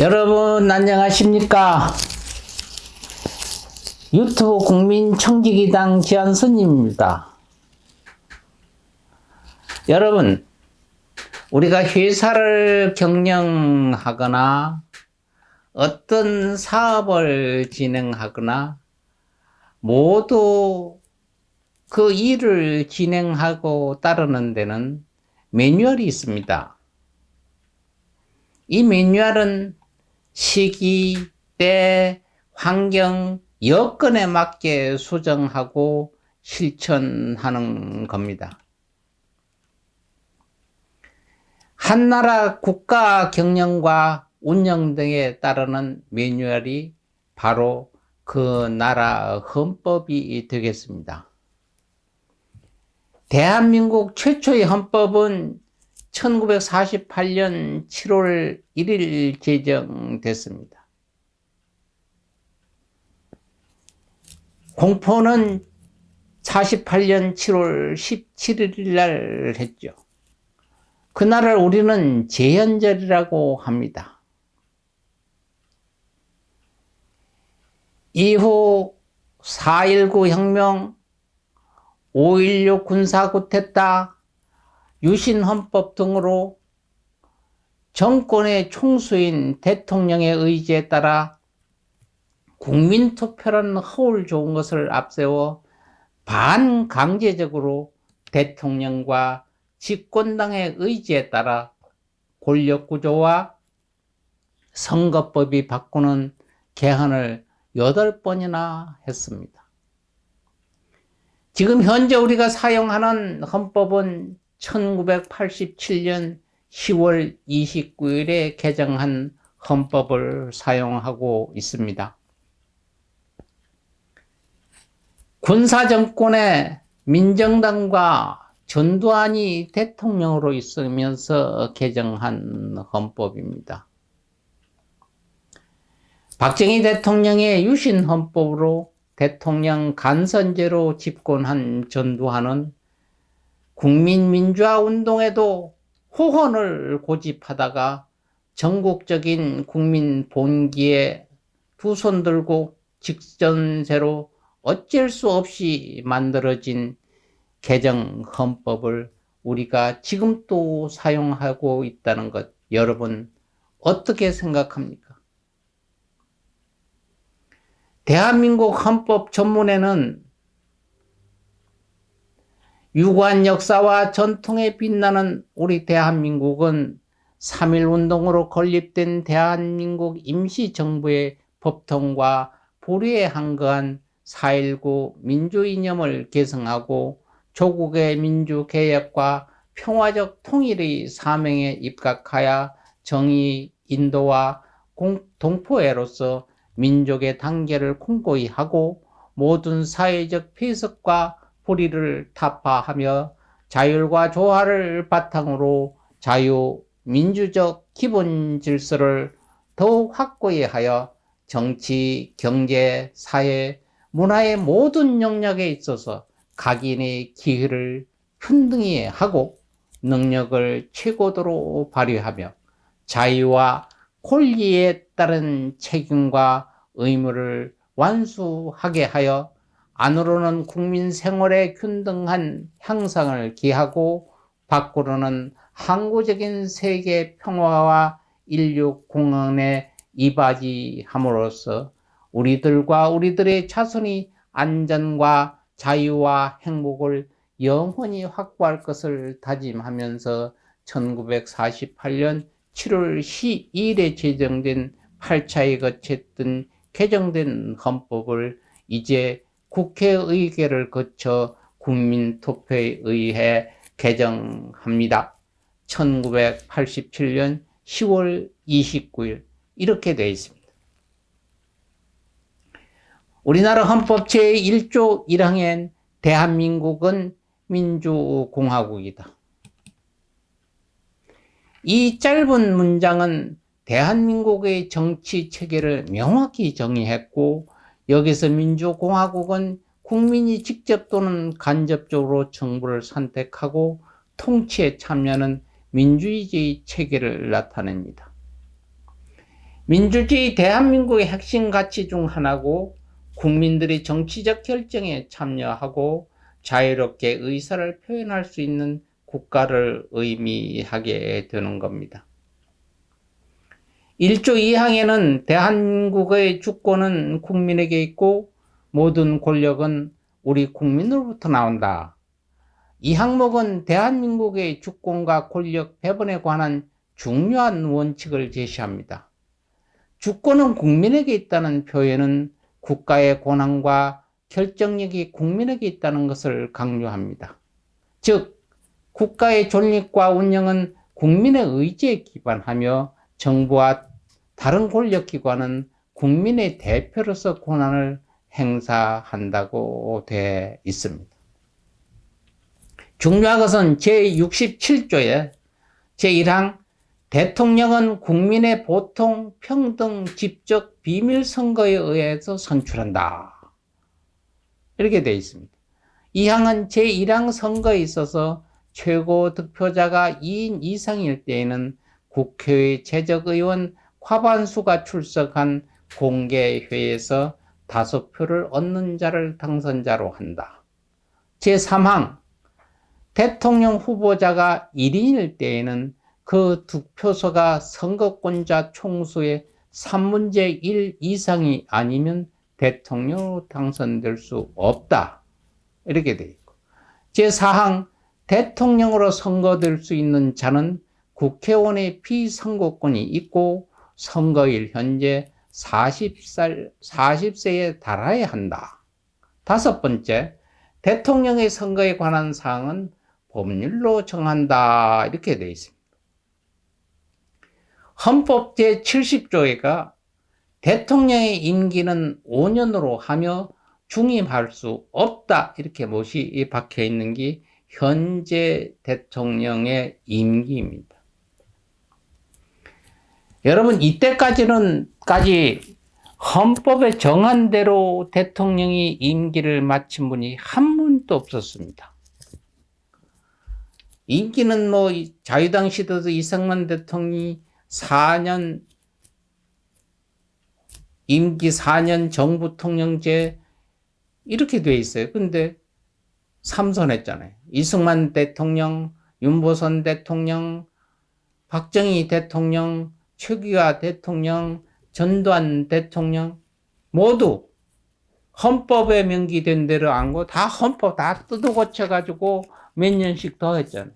여러분 안녕하십니까? 유튜브 국민 청지기당 지한선입니다. 여러분, 우리가 회사를 경영하거나 어떤 사업을 진행하거나 모두 그 일을 진행하고 따르는 데는 매뉴얼이 있습니다. 이 매뉴얼은 시기, 때, 환경, 여건에 맞게 수정하고 실천하는 겁니다. 한 나라 국가 경영과 운영 등에 따르는 매뉴얼이 바로 그 나라 헌법이 되겠습니다. 대한민국 최초의 헌법은 1948년 7월 1일 제정됐습니다. 공포는 48년 7월 17일 날 했죠. 그날을 우리는 재헌절이라고 합니다. 이후 4.19 혁명, 5.16 군사구태타, 유신헌법 등으로 정권의 총수인 대통령의 의지에 따라 국민투표라는 허울 좋은 것을 앞세워 반강제적으로 대통령과 집권당의 의지에 따라 권력구조와 선거법이 바꾸는 개헌을 8번이나 했습니다. 지금 현재 우리가 사용하는 헌법은 1987년 10월 29일에 개정한 헌법을 사용하고 있습니다. 군사정권의 민정당과 전두환이 대통령으로 있으면서 개정한 헌법입니다. 박정희 대통령의 유신 헌법으로 대통령 간선제로 집권한 전두환은 국민민주화 운동에도 호언을 고집하다가 전국적인 국민 본기에 두 손 들고 직전세로 어쩔 수 없이 만들어진 개정 헌법을 우리가 지금 또 사용하고 있다는 것 여러분 어떻게 생각합니까? 대한민국 헌법 전문에는 유구한 역사와 전통에 빛나는 우리 대한민국은 3.1 운동으로 건립된 대한민국 임시정부의 법통과 불의에 한거한 4.19 민주이념을 계승하고 조국의 민주개혁과 평화적 통일의 사명에 입각하여 정의 인도와 동포애로서 민족의 단계를 공고히 하고 모든 사회적 폐석과 불의를 타파하며 자율과 조화를 바탕으로 자유, 민주적 기본 질서를 더욱 확고히 하여 정치, 경제, 사회, 문화의 모든 영역에 있어서 각인의 기회를 평등히 하고 능력을 최고도로 발휘하며 자유와 권리에 따른 책임과 의무를 완수하게 하여 안으로는 국민 생활의 균등한 향상을 기하고 밖으로는 항구적인 세계 평화와 인류 공헌에 이바지함으로써 우리들과 우리들의 자손이 안전과 자유와 행복을 영원히 확보할 것을 다짐하면서 1948년 7월 12일에 제정된 8차에 거쳤던 개정된 헌법을 이제 국회의회를 거쳐 국민투표에 의해 개정합니다. 1987년 10월 29일 이렇게 되어 있습니다. 우리나라 헌법 제1조 1항엔 대한민국은 민주공화국이다. 이 짧은 문장은 대한민국의 정치 체계를 명확히 정의했고 여기서 민주공화국은 국민이 직접 또는 간접적으로 정부를 선택하고 통치에 참여하는 민주주의 체계를 나타냅니다. 민주주의 대한민국의 핵심 가치 중 하나고 국민들이 정치적 결정에 참여하고 자유롭게 의사를 표현할 수 있는 국가를 의미하게 되는 겁니다. 1조 2항에는 대한민국의 주권은 국민에게 있고 모든 권력은 우리 국민으로부터 나온다. 이 항목은 대한민국의 주권과 권력 배분에 관한 중요한 원칙을 제시합니다. 주권은 국민에게 있다는 표현은 국가의 권한과 결정력이 국민에게 있다는 것을 강조합니다. 즉, 국가의 존립과 운영은 국민의 의지에 기반하며 정부와 다른 권력기관은 국민의 대표로서 권한을 행사한다고 되어 있습니다. 중요한 것은 제67조에 제1항 대통령은 국민의 보통 평등 직접 비밀 선거에 의해서 선출한다. 이렇게 되어 있습니다. 이 항은 제1항 선거에 있어서 최고 득표자가 2인 이상일 때에는 국회의 재적의원 과반수가 출석한 공개회에서 다섯 표를 얻는 자를 당선자로 한다. 제3항 대통령 후보자가 1인일 때에는 그 득표소가 선거권자 총수의 3분의 1 이상이 아니면 대통령으로 당선될 수 없다. 이렇게 되어 있고. 제4항 대통령으로 선거될 수 있는 자는 국회의원의 피선거권이 있고 선거일 현재 40살, 40세에 달아야 한다. 다섯 번째, 대통령의 선거에 관한 사항은 법률로 정한다. 이렇게 되어 있습니다. 헌법 제70조에가 대통령의 임기는 5년으로 하며 중임할 수 없다. 이렇게 못이 박혀 있는 게 현재 대통령의 임기입니다. 여러분, 이때까지는, 까지 헌법에 정한 대로 대통령이 임기를 마친 분이 한 분도 없었습니다. 임기는 뭐, 자유당 시대도 이승만 대통령이 4년, 임기 4년 정부 통령제 이렇게 돼 있어요. 근데 삼선했잖아요. 이승만 대통령, 윤보선 대통령, 박정희 대통령, 최규하 대통령, 전두환 대통령 모두 헌법에 명기된 대로 안고 다 헌법 다 뜯어 고쳐가지고 몇 년씩 더 했잖아요.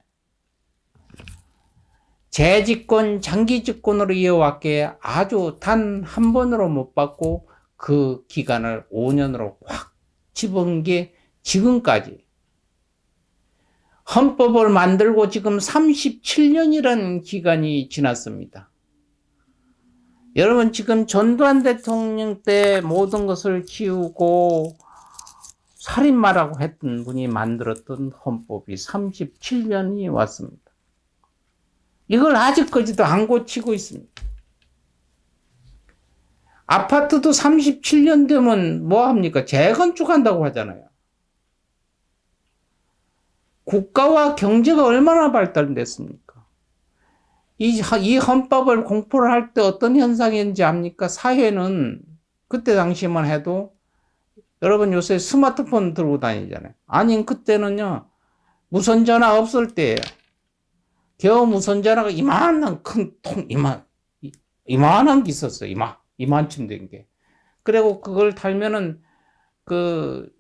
재집권, 장기집권으로 이어왔기에 아주 단 한 번으로 못 받고 그 기간을 5년으로 확 집은 게 지금까지 헌법을 만들고 지금 37년이라는 기간이 지났습니다. 여러분 지금 전두환 대통령 때 모든 것을 지우고 살인마라고 했던 분이 만들었던 헌법이 37년이 왔습니다. 이걸 아직까지도 안 고치고 있습니다. 아파트도 37년 되면 뭐 합니까? 재건축한다고 하잖아요. 국가와 경제가 얼마나 발달됐습니까? 이, 이 헌법을 공포를 할 때 어떤 현상인지 압니까? 사회는 그때 당시만 해도 여러분 요새 스마트폰 들고 다니잖아요. 아니, 그때는요, 무선 전화 없을 때예요. 겨우 무선 전화가 이만한 큰 통, 이만, 이만한 게 있었어요. 이만, 이만쯤 된 게. 그리고 그걸 달면은 그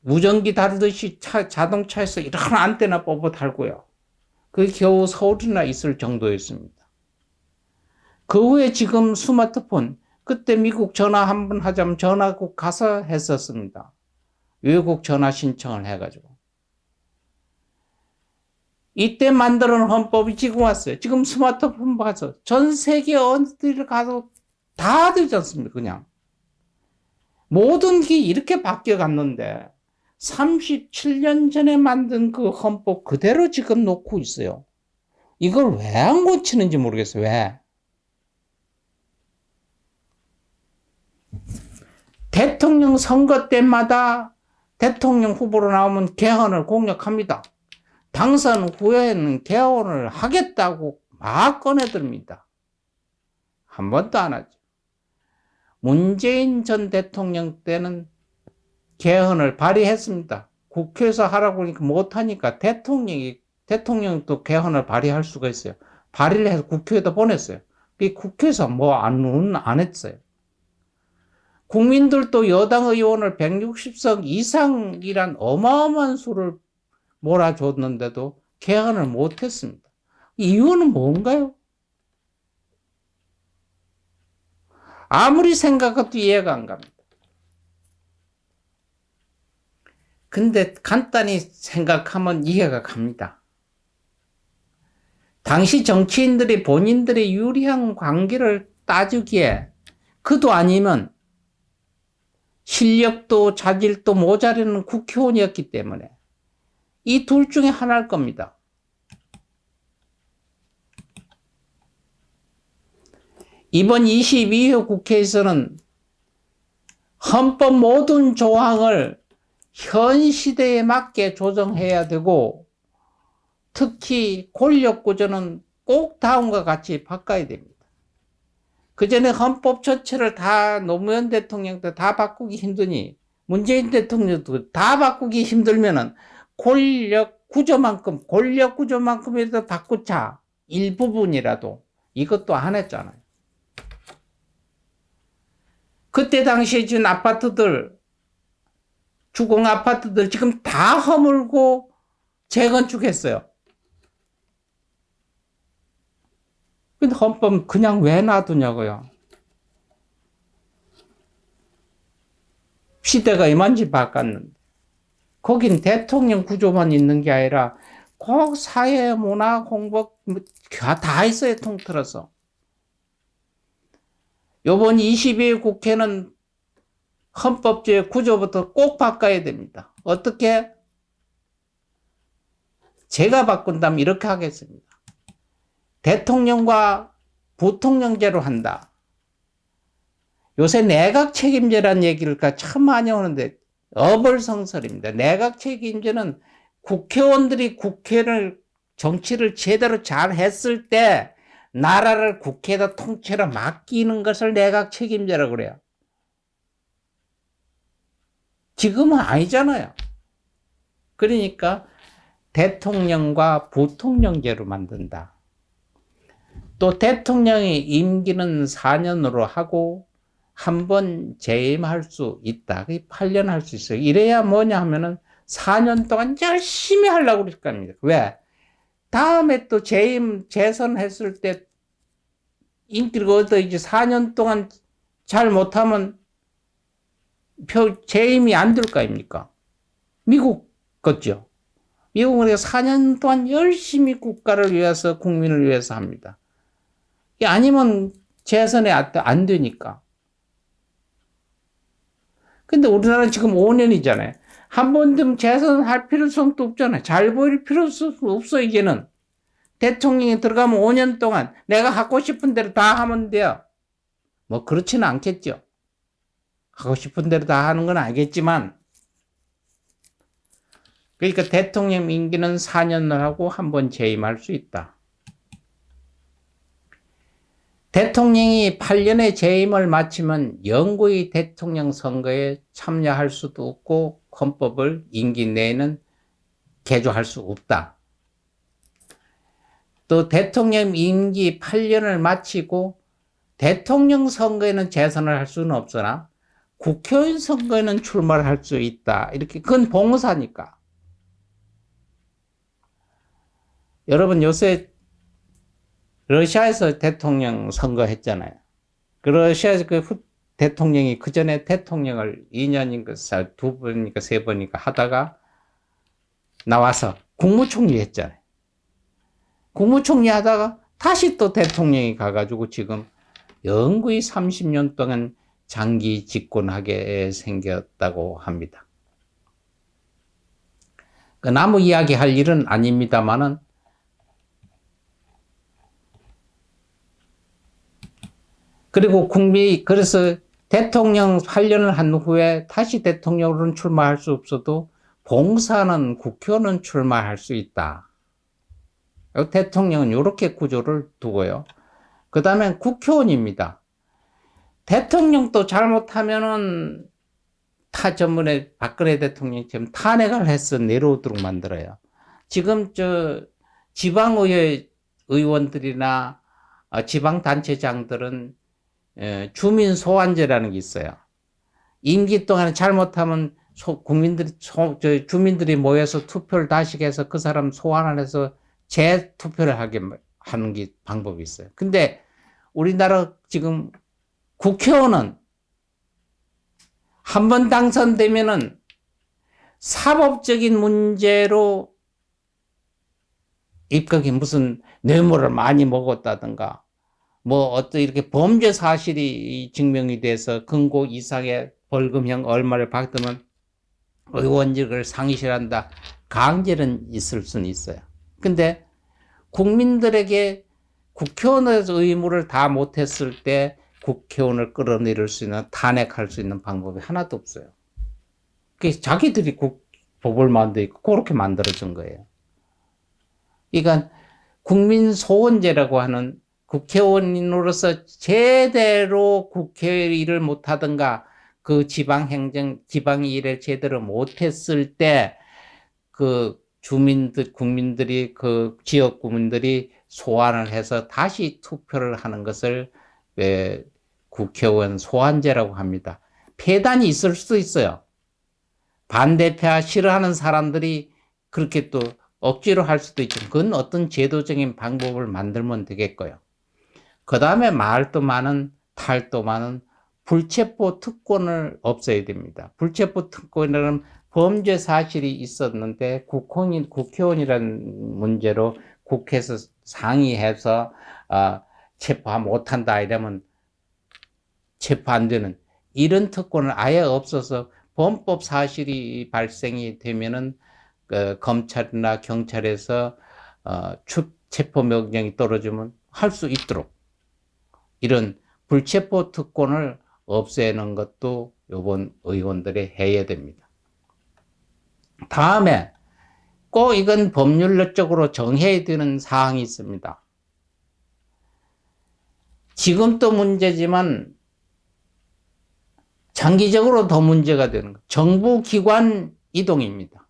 무전기 다루듯이 차, 자동차에서 이런 안테나 뽑아 달고요. 그게 겨우 서울이나 있을 정도였습니다. 그 후에 지금 스마트폰, 그때 미국 전화 한 번 하자면 전화국 가서 했었습니다. 외국 전화 신청을 해가지고. 이때 만들어 놓은 헌법이 지금 왔어요. 지금 스마트폰 봐서 전 세계 어디를 가도 다 되지 않습니까? 그냥. 모든 게 이렇게 바뀌어 갔는데 37년 전에 만든 그 헌법 그대로 지금 놓고 있어요. 이걸 왜 안 고치는지 모르겠어요. 왜? 대통령 선거 때마다 대통령 후보로 나오면 개헌을 공약합니다. 당선 후에는 개헌을 하겠다고 막 꺼내듭니다. 한 번도 안 하죠. 문재인 전 대통령 때는 개헌을 발의했습니다. 국회에서 하라고 하니까 못하니까 대통령이, 대통령도 개헌을 발의할 수가 있어요. 발의를 해서 국회에다 보냈어요. 그 국회에서 뭐 안, 안 했어요. 국민들도 여당 의원을 160석 이상이란 어마어마한 수를 몰아줬는데도 개헌을 못했습니다. 이유는 뭔가요? 아무리 생각해도 이해가 안 갑니다. 근데 간단히 생각하면 이해가 갑니다. 당시 정치인들이 본인들의 유리한 관계를 따지기에 그도 아니면 실력도 자질도 모자라는 국회의원이었기 때문에 이 둘 중에 하나일 겁니다. 이번 22회 국회에서는 헌법 모든 조항을 현 시대에 맞게 조정해야 되고 특히 권력 구조는 꼭 다음과 같이 바꿔야 됩니다. 그 전에 헌법 전체를 다 노무현 대통령도 다 바꾸기 힘드니 문재인 대통령도 다 바꾸기 힘들면은 권력 구조만큼 권력 구조만큼이라도 바꾸자 일부분이라도 이것도 안 했잖아요. 그때 당시에 준 아파트들 주공 아파트들 지금 다 허물고 재건축했어요. 근데 헌법 그냥 왜 놔두냐고요. 시대가 이만지 바꿨는데. 거긴 대통령 구조만 있는 게 아니라 꼭 사회, 문화, 공부 다 있어요, 통틀어서. 요번 22회 국회는 헌법제 구조부터 꼭 바꿔야 됩니다. 어떻게? 제가 바꾼다면 이렇게 하겠습니다. 대통령과 부통령제로 한다. 요새 내각 책임제란 얘기를 참 많이 오는데 어벌성설입니다. 내각 책임제는 국회의원들이 국회를 정치를 제대로 잘 했을 때 나라를 국회에다 통째로 맡기는 것을 내각 책임제라고 그래요. 지금은 아니잖아요. 그러니까 대통령과 부통령제로 만든다. 또 대통령이 임기는 4년으로 하고 한 번 재임할 수 있다. 8년 할 수 있어요. 이래야 뭐냐 하면은 4년 동안 열심히 하려고 그럴 겁니다. 왜? 다음에 또 재임, 재선했을 때 인기를 얻어 이제 4년 동안 잘 못하면 표, 재임이 안 될 거 아닙니까? 미국 같죠? 미국은 4년 동안 열심히 국가를 위해서, 국민을 위해서 합니다. 아니면 재선에 안 되니까. 근데 우리나라는 지금 5년이잖아요. 한 번쯤 재선할 필요성도 없잖아요. 잘 보일 필요성도 없어, 이제는. 대통령이 들어가면 5년 동안 내가 하고 싶은 대로 다 하면 돼요. 뭐, 그렇지는 않겠죠. 하고 싶은 대로 다 하는 건 알겠지만, 그러니까 대통령 임기는 4년을 하고 한 번 재임할 수 있다. 대통령이 8년의 재임을 마치면 영구히 대통령 선거에 참여할 수도 없고 헌법을 임기 내에는 개조할 수 없다. 또 대통령 임기 8년을 마치고 대통령 선거에는 재선을 할 수는 없으나 국회의원 선거에는 출마를 할수 있다. 이렇게 그건 봉사니까. 여러분 요새 러시아에서 대통령 선거했잖아요. 그 러시아에서 그 후, 대통령이 그 전에 대통령을 2년인가 두 번인가 세 번인가 하다가 나와서 국무총리 했잖아요. 국무총리 하다가 다시 또 대통령이 가가지고 지금 영구히 30년 동안 장기 집권하게 생겼다고 합니다. 그 나무 이야기 할 일은 아닙니다만은 그리고 국민이 그래서 대통령 8년을 한 후에 다시 대통령으로는 출마할 수 없어도 봉사는 국회의원은 출마할 수 있다. 대통령은 이렇게 구조를 두고요. 그 다음에 국회의원입니다. 대통령도 잘못하면은 타 전문에 박근혜 대통령처럼 탄핵을 해서 내려오도록 만들어요. 지금 저 지방의회 의원들이나 어, 지방단체장들은 에, 주민 소환제라는 게 있어요. 임기 동안에 잘못하면 소, 국민들이 소, 저, 주민들이 모여서 투표를 다시 해서 그 사람 소환을 해서 재투표를 하게 하는 게 방법이 있어요. 근데 우리나라 지금 국회의원은 한 번 당선되면은 사법적인 문제로 입각이 무슨 뇌물을 많이 먹었다든가 뭐 어떤 이렇게 범죄 사실이 증명이 돼서 금고 이상의 벌금형 얼마를 받으면 의원직을 상실한다. 강제는 있을 수는 있어요. 근데 국민들에게 국회의원의 의무를 다 못했을 때 국회의원을 끌어내릴 수 있는 탄핵할 수 있는 방법이 하나도 없어요. 그 자기들이 국, 법을 만들고 그렇게 만들어진 거예요. 그러니까 국민 소원제라고 하는 국회의원으로서 제대로 국회 일을 못하든가 그 지방 행정, 지방 일을 제대로 못했을 때 그 주민들, 국민들이 그 지역 국민들이 소환을 해서 다시 투표를 하는 것을 왜 국회의원 소환제라고 합니다. 폐단이 있을 수도 있어요. 반대파 싫어하는 사람들이 그렇게 또 억지로 할 수도 있죠. 그건 어떤 제도적인 방법을 만들면 되겠고요. 그 다음에 말도 많은 탈도 많은 불체포 특권을 없애야 됩니다. 불체포 특권은 범죄 사실이 있었는데 국회의원, 국회의원이라는 문제로 국회에서 상의해서 어, 체포 못한다 이러면 체포 안 되는 이런 특권을 아예 없어서 범법 사실이 발생이 되면은 그 검찰이나 경찰에서 어, 추, 체포 명령이 떨어지면 할 수 있도록 이런 불체포 특권을 없애는 것도 요번 의원들이 해야 됩니다. 다음에 꼭 이건 법률적으로 정해야 되는 사항이 있습니다. 지금도 문제지만 장기적으로 더 문제가 되는 것. 정부 기관 이동입니다.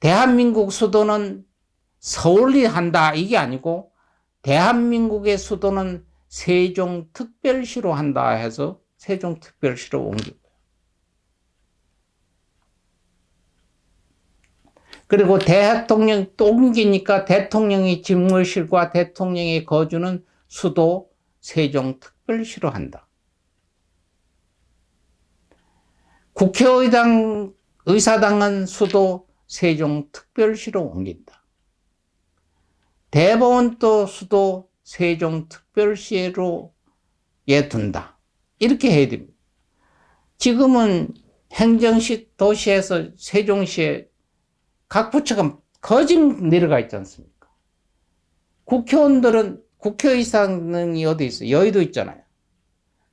대한민국 수도는 서울이 한다 이게 아니고 대한민국의 수도는 세종특별시로 한다 해서 세종특별시로 거예요. 그리고 대통령 또 옮기니까 대통령의 집무실과 대통령의 거주는 수도 세종특별시로 한다. 국회의당 의사당은 수도 세종특별시로 옮긴다. 대법원도 수도 세종특별시로 예 둔다. 이렇게 해야 됩니다. 지금은 행정시 도시에서 세종시에 각 부처가 거짓 내려가 있지 않습니까? 국회의원들은 국회의사능이 어디 있어요? 여의도 있잖아요.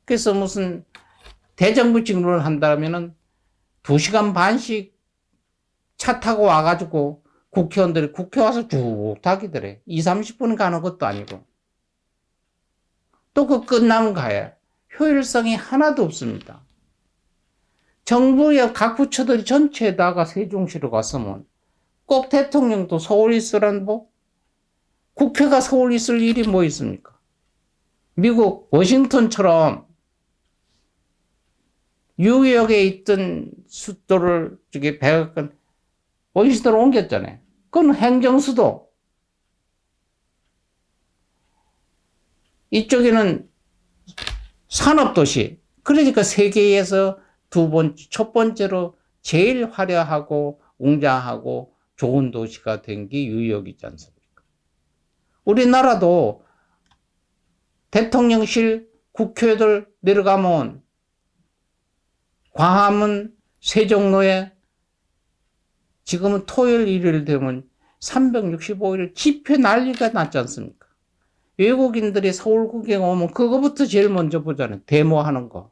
그래서 무슨 대정부 직무를 한다면은 두 시간 반씩 차 타고 와가지고 국회의원들이 국회 와서 쭉 타기더래. 2, 30분 가는 것도 아니고. 또 그 끝나면 가야. 효율성이 하나도 없습니다. 정부의 각 부처들이 전체에다가 세종시로 갔으면 꼭 대통령도 서울 있으란 뭐? 국회가 서울 있을 일이 뭐 있습니까? 미국 워싱턴처럼 뉴욕에 있던 수도를 저기 백악관 워싱턴으로 옮겼잖아요. 그건 행정 수도. 이쪽에는 산업 도시. 그러니까 세계에서 두 번, 첫 번째로 제일 화려하고 웅장하고 좋은 도시가 된 게 뉴욕이지 않습니까? 우리나라도 대통령실 국회들 내려가면 광화문 세종로에 지금은 토요일 일요일 되면 365일 집회 난리가 났지 않습니까? 외국인들이 서울 구경 오면 그거부터 제일 먼저 보잖아요. 데모하는 거.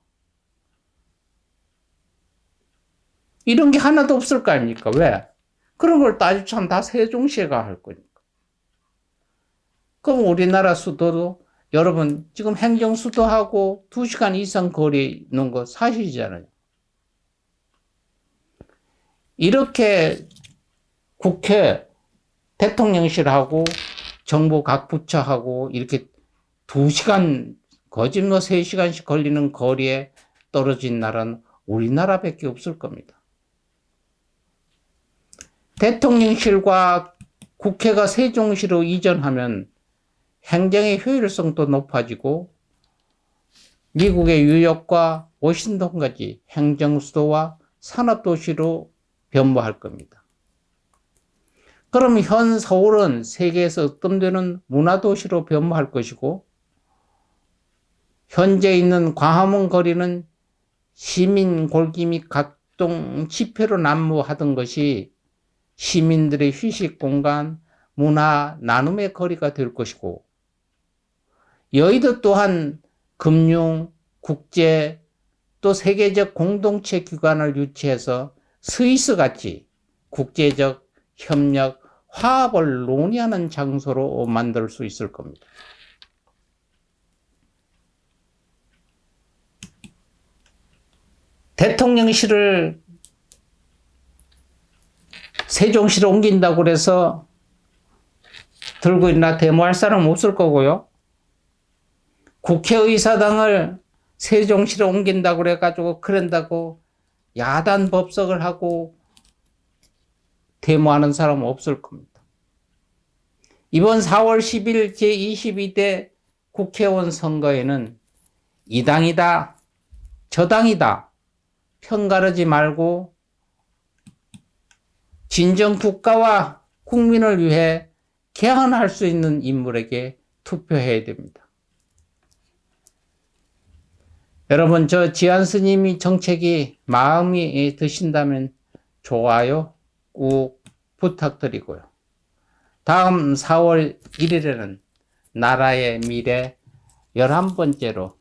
이런 게 하나도 없을 거 아닙니까? 왜? 그런 걸 따지면 다 세종시가 할 거니까. 그럼 우리나라 수도도 여러분, 지금 행정수도하고 2시간 이상 거리에 있는 거 사실이잖아요. 이렇게 국회, 대통령실하고 정부 각 부처하고 이렇게 2시간, 거짓 뭐 3시간씩 걸리는 거리에 떨어진 나라는 우리나라밖에 없을 겁니다. 대통령실과 국회가 세종시로 이전하면 행정의 효율성도 높아지고 미국의 뉴욕과 워싱턴까지 행정수도와 산업도시로 변모할 겁니다. 그럼 현 서울은 세계에서 데는 문화도시로 변모할 것이고 현재 있는 광화문 거리는 시민 골기 및 각종 집회로 난무하던 것이 시민들의 휴식 공간, 문화 나눔의 거리가 될 것이고 여의도 또한 금융, 국제, 또 세계적 공동체 기관을 유치해서 스위스 같이 국제적 협력, 화합을 논의하는 장소로 만들 수 있을 겁니다. 대통령실을 세종시로 옮긴다고 그래서 들고 있나 데모할 사람 없을 거고요. 국회의사당을 세종시로 옮긴다고 그래가지고 그런다고 야단 법석을 하고 데모하는 사람은 없을 겁니다. 이번 4월 10일 제22대 국회의원 선거에는 이 당이다, 저 당이다 편 가르지 말고 진정 국가와 국민을 위해 개헌할 수 있는 인물에게 투표해야 됩니다. 여러분, 저 지한 스님이 정책이 마음이 드신다면 좋아요 꼭 부탁드리고요. 다음 4월 1일에는 나라의 미래 11번째로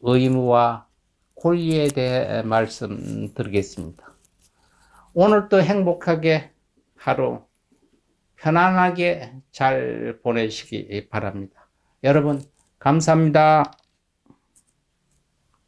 의무와 권리에 대해 말씀드리겠습니다. 오늘도 행복하게 하루 편안하게 잘 보내시기 바랍니다. 여러분, 감사합니다.